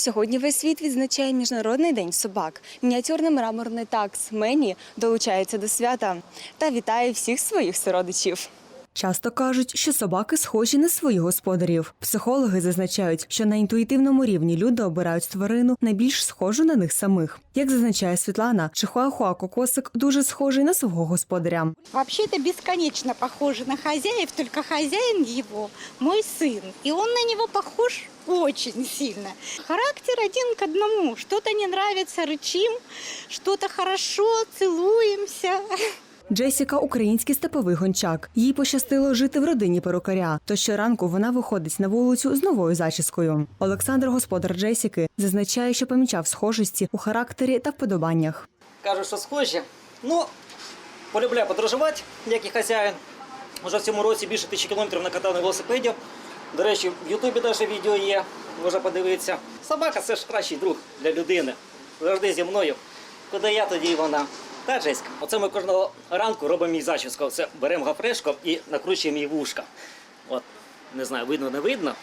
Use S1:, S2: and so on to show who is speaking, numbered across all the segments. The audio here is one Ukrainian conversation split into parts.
S1: Сьогодні весь світ відзначає Міжнародний день собак. Мініатюрний мраморний такс Мені долучається до свята та вітає всіх своїх сородичів. Часто кажуть, що собаки схожі на своїх господарів. Психологи зазначають, що на інтуїтивному рівні люди обирають тварину найбільш схожу на них самих. Як зазначає Світлана, чихуахуа кокосик дуже схожий на свого господаря.
S2: Вообще-то бесконечно похожи на хозяев, только хозяин его мой сын. И он на него похож очень сильно. Характер один к одному. Что-то не нравится, рычим, что-то хорошо, целуемся.
S1: Джесіка український степовий гончак. Їй пощастило жити в родині перукаря. То щоранку вона виходить на вулицю з новою зачіскою. Олександр, господар Джесіки, зазначає, що помічав схожості у характері та вподобаннях.
S3: Кажуть, що схожі. Ну, полюбляю подорожувати, як і хазяїн. Уже в цьому році більше тисячі кілометрів накатав на велосипеді. До речі, в Ютубі навіть відео є, можна подивитися. Собака це ж кращий друг для людини. Завжди зі мною. Куди я, тоді і вона. Та жесть. Оце ми кожного ранку робимо їй зачіску. Це беремо гафрешку і накручуємо її вушка. От, не знаю, видно, не видно.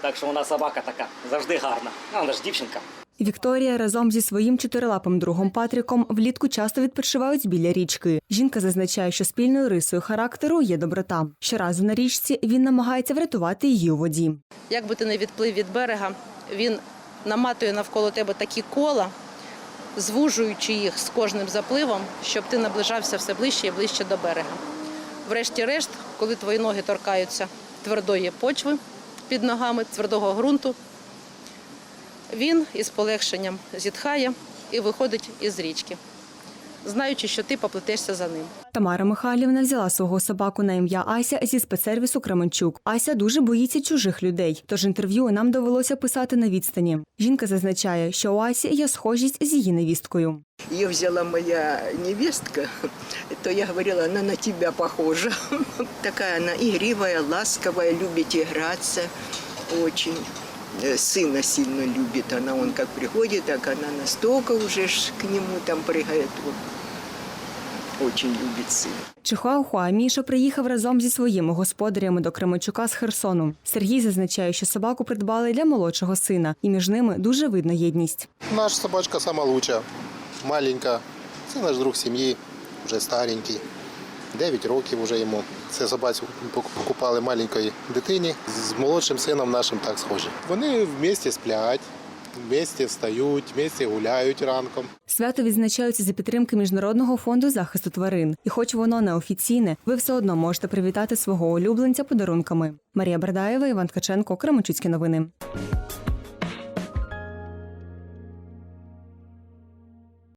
S3: Так що вона собака така, завжди гарна. А вона ж дівчинка.
S1: Вікторія разом зі своїм чотирилапим другом Патріком влітку часто відпочивають біля річки. Жінка зазначає, що спільною рисою характеру є доброта. Щоразу на річці він намагається врятувати її у воді.
S4: Як би ти не відплив від берега, він наматує навколо тебе такі кола, звужуючи їх з кожним запливом, щоб ти наближався все ближче і ближче до берега. Врешті-решт, коли твої ноги торкаються твердої почви під ногами, твердого ґрунту, він із полегшенням зітхає і виходить із річки, знаючи, що ти поплетешся за ним.
S1: Тамара Михайлівна взяла свого собаку на ім'я Ася зі спецсервісу Кременчук. Ася дуже боїться чужих людей, тож інтерв'ю нам довелося писати на відстані. Жінка зазначає, що у Асі є схожість з її невісткою.
S5: Ее взяла моя невестка, то я говорила, она на тебя похожа. Такая она игривая, ласковая, любит играться очень. Э, Сына сильно любит она, он как приходит, так она настолько уже ж к нему там прыгает. Вот. Очень любит сына.
S1: Чихуахуа Міша приїхав разом зі своїми господарями до Кременчука з Херсону. Сергій зазначає, що собаку придбали для молодшого сина, і між ними дуже видна єдність.
S6: Наша собачка сама лучша, маленька. Це наш друг сім'ї, вже старенький. 9 років вже йому. Це собацю покупали маленької дитині. З молодшим сином нашим так схожі. Вони в місті сплять, місті встають, місті гуляють ранком.
S1: Свято відзначаються за підтримки Міжнародного фонду захисту тварин. І хоч воно неофіційне, ви все одно можете привітати свого улюбленця подарунками. Марія Бердаєва, Іван Ткаченко, Кременчуцькі новини.